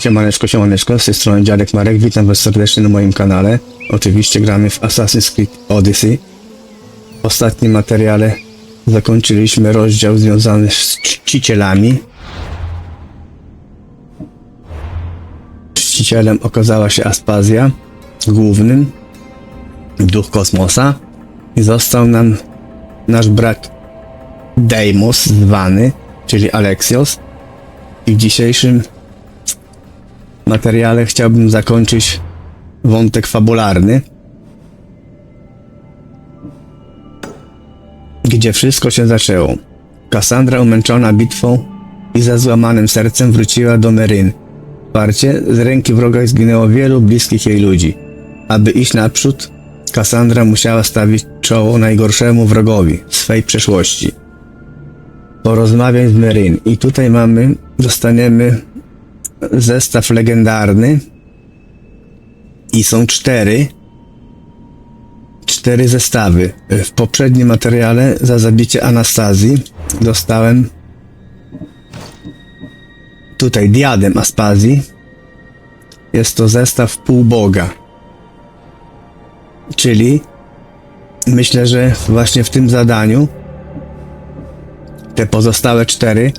Siemaneczko, siemaneczko, z tej strony Dziadek Marek, witam was serdecznie na moim kanale. Oczywiście gramy w Assassin's Creed Odyssey. W ostatnim materiale zakończyliśmy rozdział związany z czcicielami. Czcicielem okazała się Aspazja, głównym, duch kosmosa. I został nam nasz brat Deimos zwany, czyli Alexios. I w dzisiejszym materiale chciałbym zakończyć wątek fabularny, gdzie wszystko się zaczęło. Kassandra umęczona bitwą i ze złamanym sercem wróciła do Meryn. Parcie z ręki wroga zginęło wielu bliskich jej ludzi. Aby iść naprzód, Kassandra musiała stawić czoło najgorszemu wrogowi swej przeszłości. Porozmawiaj z Meryn. I tutaj mamy, dostaniemy zestaw legendarny i są cztery cztery zestawy. W poprzednim materiale za zabicie Anastazji dostałem tutaj diadem Aspazji. Jest to zestaw półboga. Czyli myślę, że właśnie w tym zadaniu te pozostałe cztery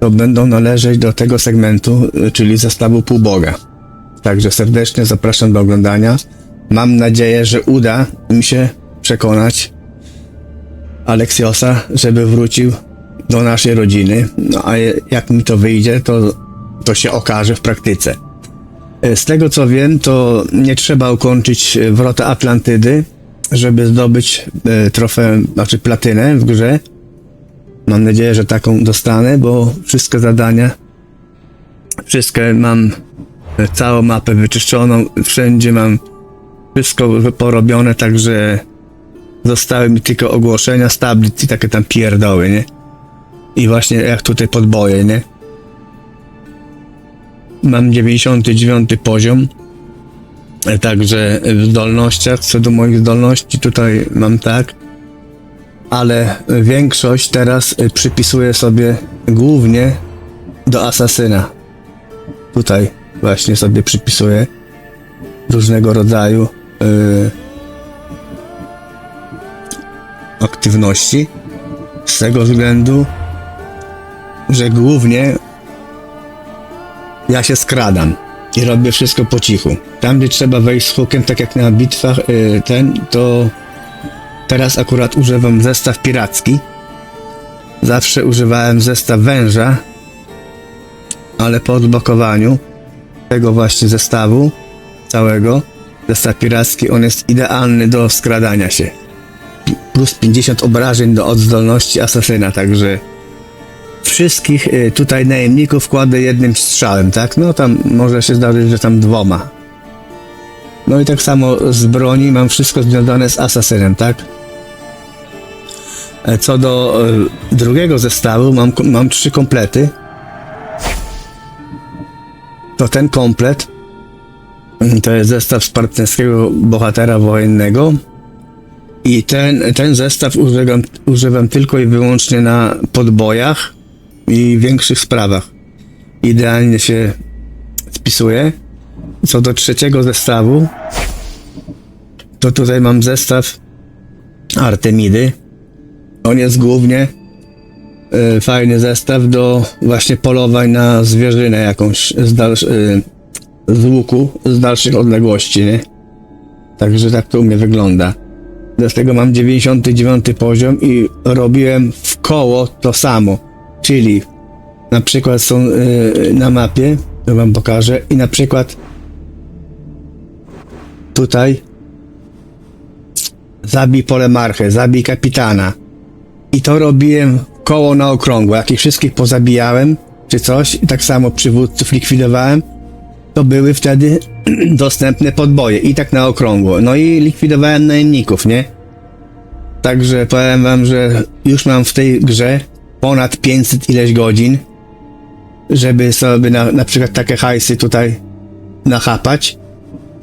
to będą należeć do tego segmentu, czyli zestawu półboga. Także serdecznie zapraszam do oglądania. Mam nadzieję, że uda mi się przekonać Aleksiosa, żeby wrócił do naszej rodziny. No a jak mi to wyjdzie, to, to się okaże w praktyce. Y, Z tego co wiem, to nie trzeba ukończyć wrota Atlantydy, żeby zdobyć y, trofeum, znaczy platynę w grze. Mam nadzieję, że taką dostanę, bo wszystkie zadania, wszystkie mam e, całą mapę wyczyszczoną, wszędzie mam wszystko porobione, także zostały mi tylko ogłoszenia z tablic i takie tam pierdoły, nie? I właśnie jak tutaj podboje, nie? Mam 99 poziom, e, także w zdolnościach, co do moich zdolności tutaj mam tak, ale większość teraz y, przypisuję sobie głównie do asasyna. Tutaj właśnie sobie przypisuję różnego rodzaju y, aktywności. Z tego względu, że głównie ja się skradam i robię wszystko po cichu. Tam, gdzie trzeba wejść z hukiem, tak jak na bitwach, y, ten, to Teraz akurat używam zestaw piracki. Zawsze używałem zestaw węża, ale po odblokowaniu tego właśnie zestawu całego, zestaw piracki, on jest idealny do skradania się. Plus 50 obrażeń do odzdolności asasyna, także wszystkich y, tutaj najemników kładę jednym strzałem, tak? No tam może się zdarzyć, że tam dwoma. No i tak samo z broni mam wszystko związane z asasynem, tak? E, Co do e, drugiego zestawu, mam, mam trzy komplety. To ten komplet mm, to jest zestaw spartańskiego bohatera wojennego. I ten, ten zestaw używam, używam tylko i wyłącznie na podbojach i większych sprawach. Idealnie się spisuje. Co do trzeciego zestawu, to tutaj mam zestaw Artemidy. On jest głównie y, fajny zestaw do właśnie polowań na zwierzynę jakąś z, dalsz, y, z łuku z dalszych odległości, nie? Także tak to u mnie wygląda. Dlatego mam 99 poziom i robiłem w koło to samo. Czyli na przykład są y, na mapie, to wam pokażę, i na przykład tutaj zabij polemarchę, zabij kapitana. I to robiłem koło na okrągło. Jak ich wszystkich pozabijałem, czy coś, i tak samo przywódców likwidowałem, to były wtedy dostępne podboje. I tak na okrągło. No i likwidowałem najemników, nie? Także powiem wam, że już mam w tej grze ponad 500 ileś godzin, żeby sobie na, na przykład takie hajsy tutaj nachapać.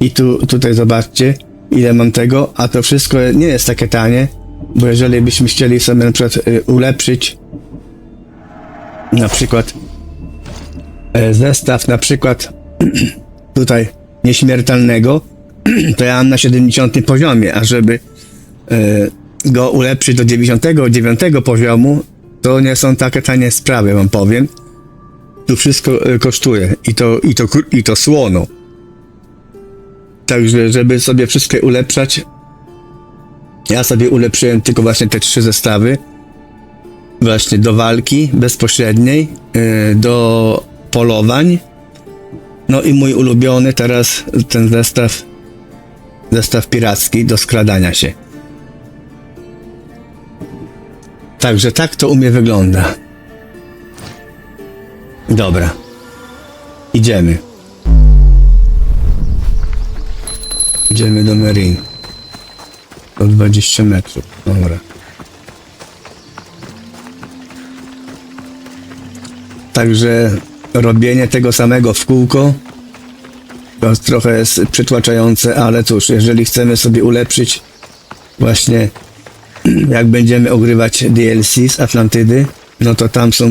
I tu, tutaj zobaczcie, ile mam tego, a to wszystko nie jest takie tanie, bo jeżeli byśmy chcieli sobie na przykład y, ulepszyć na przykład e, zestaw na przykład tutaj nieśmiertelnego, to ja mam na 70 poziomie, a żeby e, go ulepszyć do 99 poziomu, to nie są takie tanie sprawy, wam powiem. Tu wszystko e, kosztuje i to, i to, i to słono. Także, żeby sobie wszystkie ulepszać, ja sobie ulepszyłem tylko właśnie te trzy zestawy. Właśnie do walki bezpośredniej, y, do polowań. No i mój ulubiony teraz ten zestaw, zestaw piracki do skradania się. Także tak to u mnie wygląda. Dobra. Idziemy. Idziemy do Marine. 120 metrów, dobra. Także robienie tego samego w kółko to trochę jest przytłaczające, ale cóż, jeżeli chcemy sobie ulepszyć właśnie jak będziemy ogrywać DLC z Atlantydy, no to tam są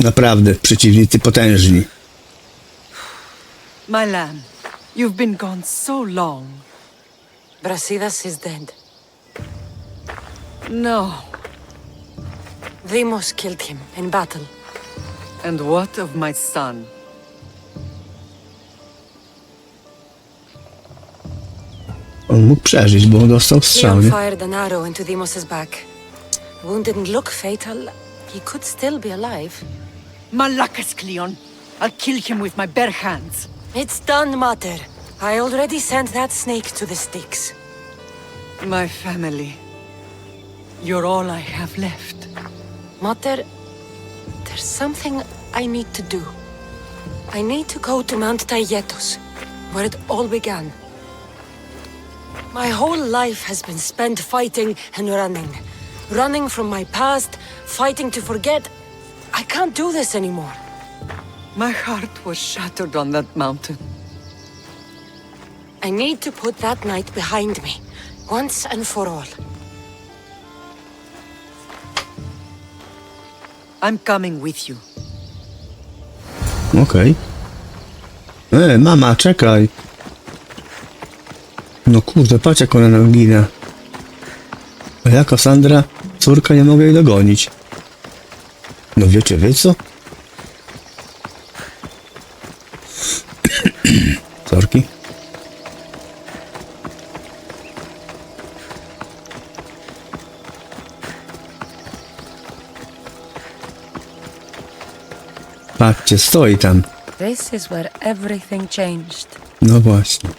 naprawdę przeciwnicy potężni. My lamb, you've been gone so long. Brasidas is dead. No. Deimos killed him in battle. And what of my son? On mógł przeżyć, bo dostał strzał, Leon nie? fired an arrow into Deimos's back. Wound didn't look fatal. He could still be alive. Malakas, Cleon. I'll kill him with my bare hands. It's done, Mater. I already sent that snake to the sticks. My family. You're all I have left. Mater, there's something I need to do. I need to go to Mount Tayetos, where it all began. My whole life has been spent fighting and running. Running from my past, fighting to forget. I can't do this anymore. My heart was shattered on that mountain. I need to put that night behind me, once and for all. I'm coming with you. Okej. E, mama, czekaj. No kurde, patrz jak ona nam ginie. A ja, Kassandra, córka, nie mogę jej dogonić. No wiecie wy co? Sorki. Patrzcie, stoi tam. This is where everything changed. No właśnie.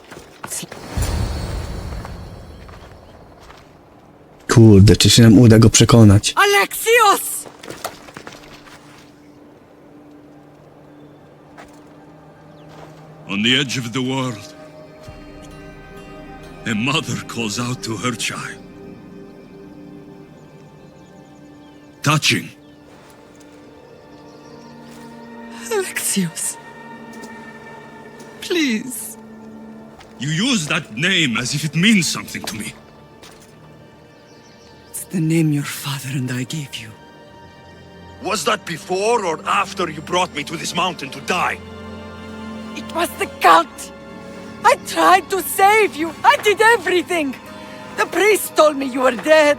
Kurde, czy się nam uda go przekonać? Alexios! On the edge of the world, a mother calls out to her child. Touching. Alexios. Please. You use that name as if it means something to me. It's the name your father and I gave you. Was that before or after you brought me to this mountain to die? It was the cult! I tried to save you! I did everything! The priest told me you were dead!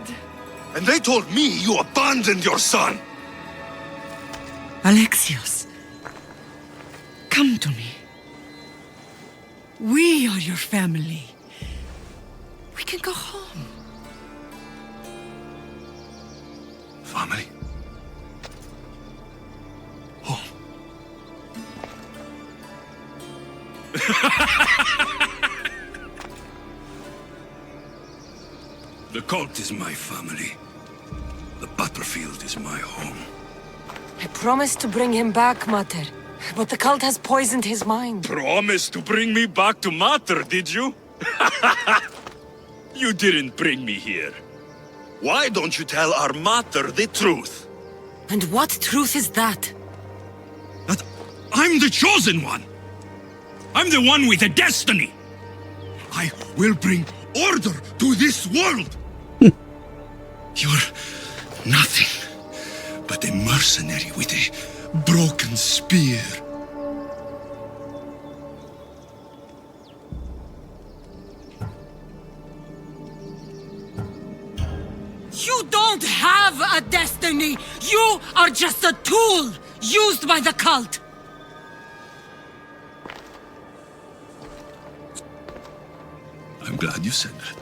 And they told me you abandoned your son! Alexios, come to me. We are your family. We can go home. Family? Home. The cult is my family. The battlefield is my home. I promised to bring him back, Mater. But the cult has poisoned his mind. Promise to bring me back to Mater, did you? you didn't bring me here. Why don't you tell our Mater the truth? And what truth is that? That I'm the chosen one. I'm the one with a destiny. I will bring order to this world. You're nothing but a mercenary with a broken spear. You don't have a destiny! You are just a tool used by the cult! I'm glad you said that.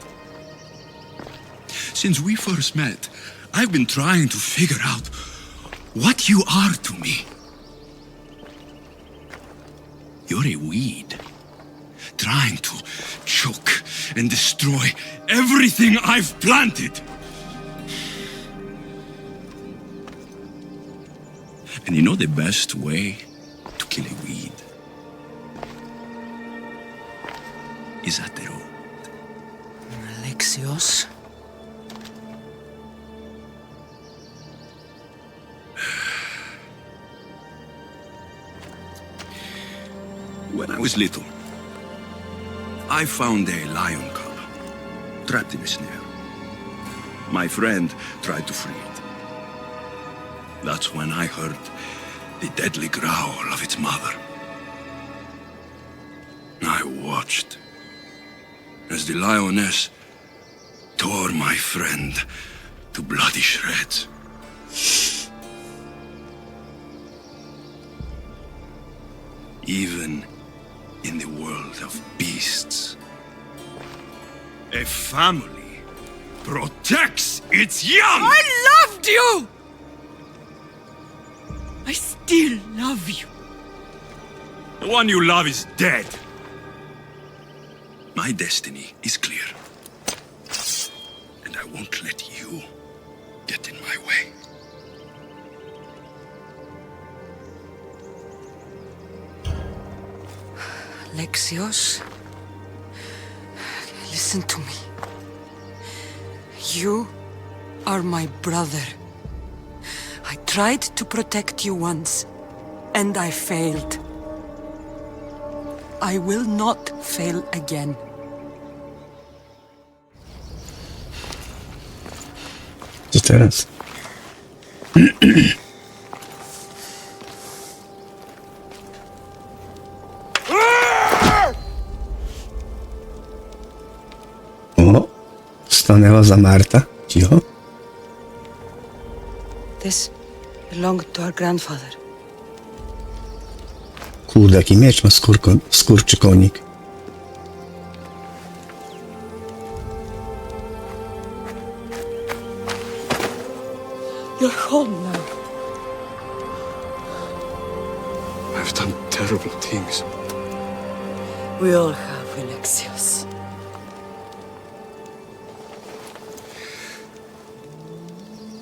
Since we first met, I've been trying to figure out what you are to me. You're a weed, trying to choke and destroy everything I've planted. And you know the best way to kill a weed is at the root. Alexios? When I was little, I found a lion cub trapped in a snare. My friend tried to free it. That's when I heard the deadly growl of its mother. I watched as the lioness tore my friend to bloody shreds. Even A family protects its young! I loved you! I still love you. The one you love is dead. My destiny is clear. And I won't let you get in my way. Alexios? Listen to me. You are my brother. I tried to protect you once, and I failed. I will not fail again. Co teraz? stanęła za Marta. Cicho. This belonged to our grandfather. Kurde, jaki miecz ma skórko, skurczy konik. You're home now. I've done terrible things. We all have, Alexios.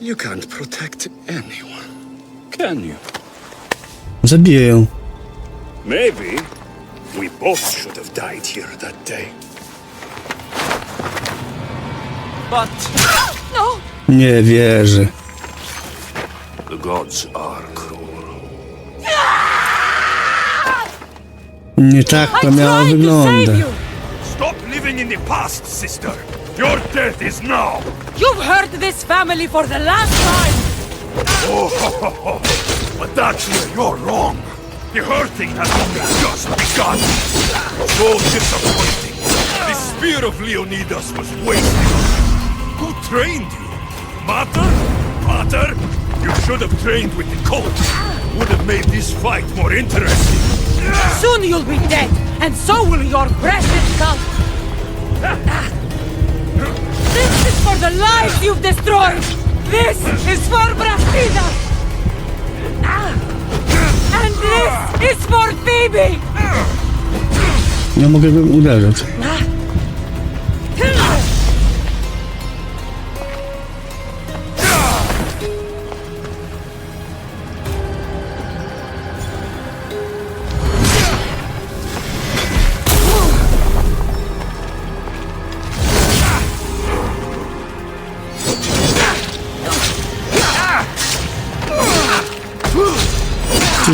You can't protect anyone, can you? Zabiję ją. Maybe we both should have died here that day. But Nie wierzę. The gods are cruel. Nie tak to miało tried to wyglądać. save you. Stop living in the past, sister. Your death is now. You've hurt this family for the last time. Oh, But that's where you're wrong. The hurting has only just begun. So disappointing. The spear of Leonidas was wasted. Who trained you? Mater? Pater? You should have trained with the cult. Would have made this fight more interesting. Soon you'll be dead, and so will your precious cult. For the lives you've destroyed. This is for Brasida. And this is for Phoebe. Nie mogę go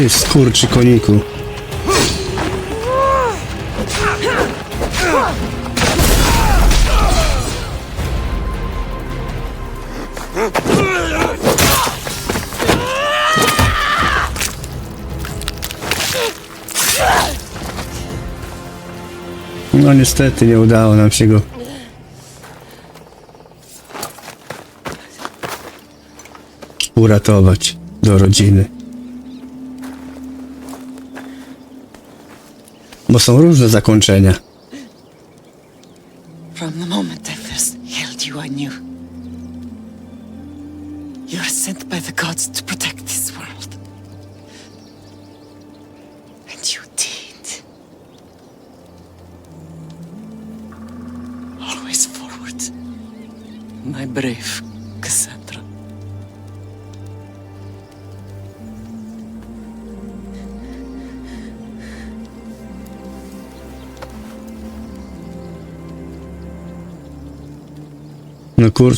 Ty skurczy koniku. No niestety nie udało nam się go uratować do rodziny. Bo są różne zakończenia.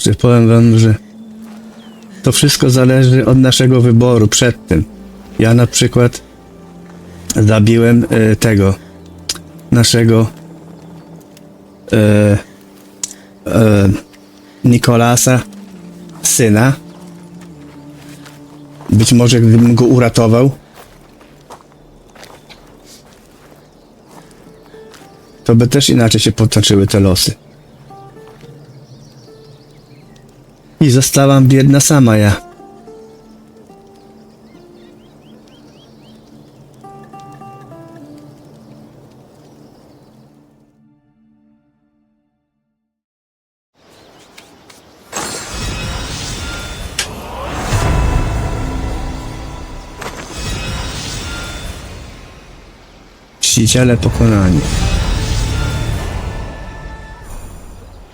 Kurczę, powiem wam, że to wszystko zależy od naszego wyboru przed tym. Ja na przykład zabiłem e, tego naszego e, e, Nikolasa syna. Być może gdybym go uratował, to by też inaczej się potoczyły te losy. I zostałam biedna sama ja. Czciciele pokonani.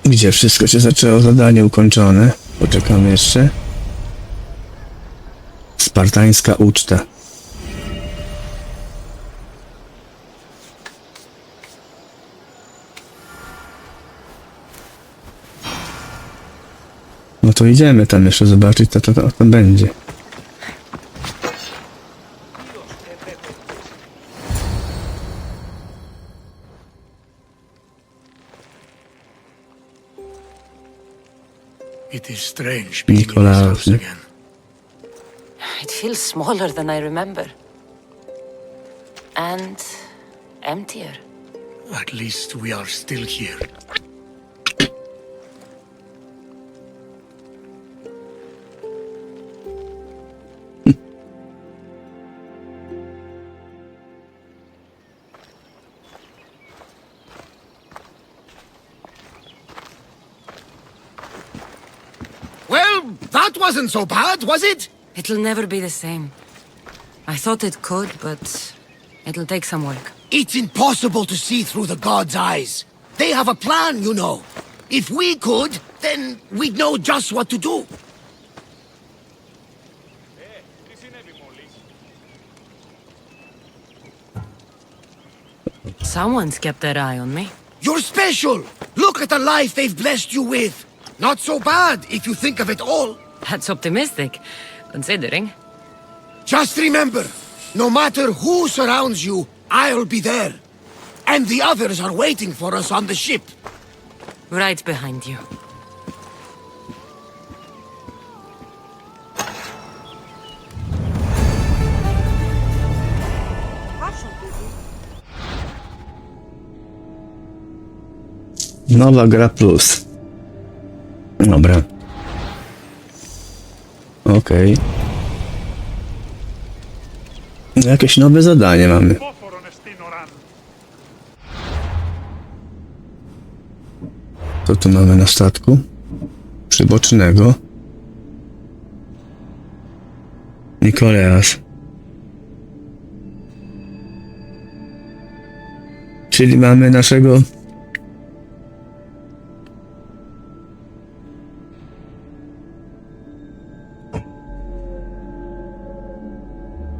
Gdzie wszystko się zaczęło, zadanie ukończone. Poczekamy jeszcze. Spartańska uczta. No to idziemy tam jeszcze zobaczyć, co to, to, to będzie. It is strange being in this house again. It feels smaller than I remember. And emptier. At least we are still here. Wasn't so bad, was it? It'll never be the same. I thought it could, but it'll take some work. It's impossible to see through the gods' eyes. They have a plan, you know. If we could, then we'd know just what to do. Someone's kept their eye on me. You're special. Look at the life they've blessed you with. Not so bad if you think of it all. That's optimistic, considering. Eh? Just remember, no matter who surrounds you, I'll be there. And the others are waiting for us on the ship. Right behind you. Nowa gra plus. Dobra. Okej. Jakieś nowe zadanie mamy. Co tu mamy na statku? Przybocznego. Nikoleas. Czyli mamy naszego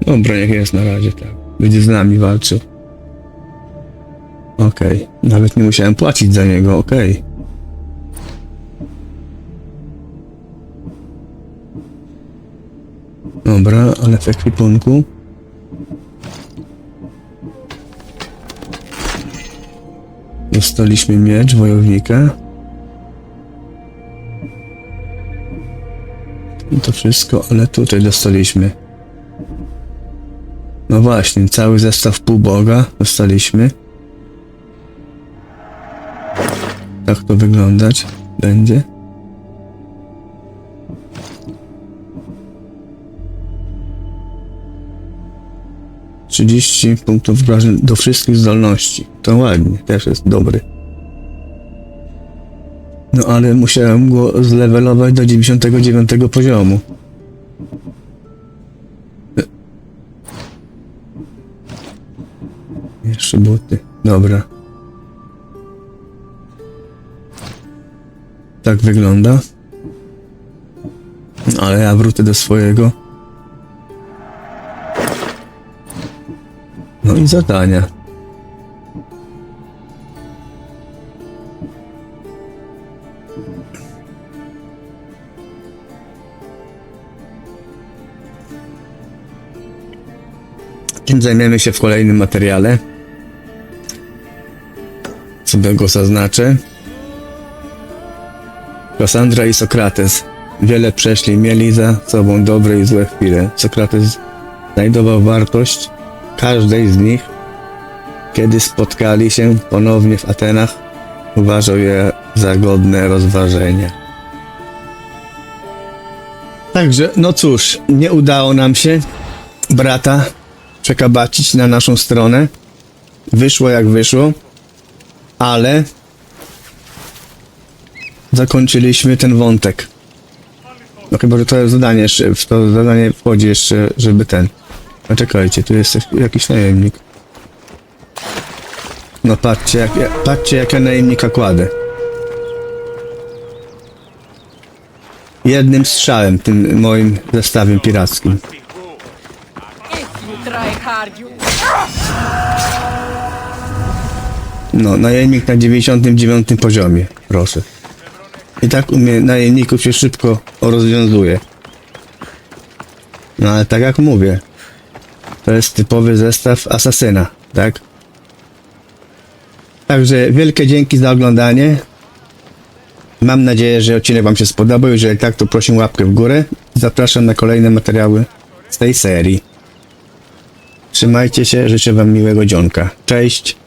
Dobra, niech jest na razie, tak. Będzie z nami walczył. Okej. Nawet nie musiałem płacić za niego, okej. Dobra, ale w ekwipunku. Dostaliśmy miecz wojownika. I to wszystko, ale tutaj dostaliśmy. No właśnie, cały zestaw półboga dostaliśmy. Tak to wyglądać będzie. Trzydzieści punktów wrażeń do wszystkich zdolności. To ładnie, też jest dobry. No ale musiałem go zlewelować do 99 poziomu. Jeszcze buty. Dobra. Tak wygląda. Ale ja wrócę do swojego. No i zadania. Tym zajmiemy się w kolejnym materiale. Sobie go zaznaczę. Kassandra i Sokrates. Wiele przeszli, mieli za sobą dobre i złe chwile. Sokrates znajdował wartość każdej z nich. Kiedy spotkali się ponownie w Atenach, uważał je za godne rozważenia. Także, no cóż, nie udało nam się brata przekabacić na naszą stronę. Wyszło jak wyszło, ale zakończyliśmy ten wątek. No chyba, że to zadanie jeszcze, w to zadanie wchodzi jeszcze, żeby ten. A czekajcie, tu jest jakiś najemnik. No patrzcie, jak, ja- patrzcie jak ja najemnika kładę. Jednym strzałem, tym moim zestawem pirackim. No, najemnik na 99 poziomie, proszę. I tak u mnie najemników się szybko rozwiązuje. No ale tak jak mówię, to jest typowy zestaw asasyna, tak? Także wielkie dzięki za oglądanie. Mam nadzieję, że odcinek Wam się spodobał. Jeżeli tak, to proszę łapkę w górę. Zapraszam na kolejne materiały z tej serii. Trzymajcie się, życzę Wam miłego dzionka. Cześć!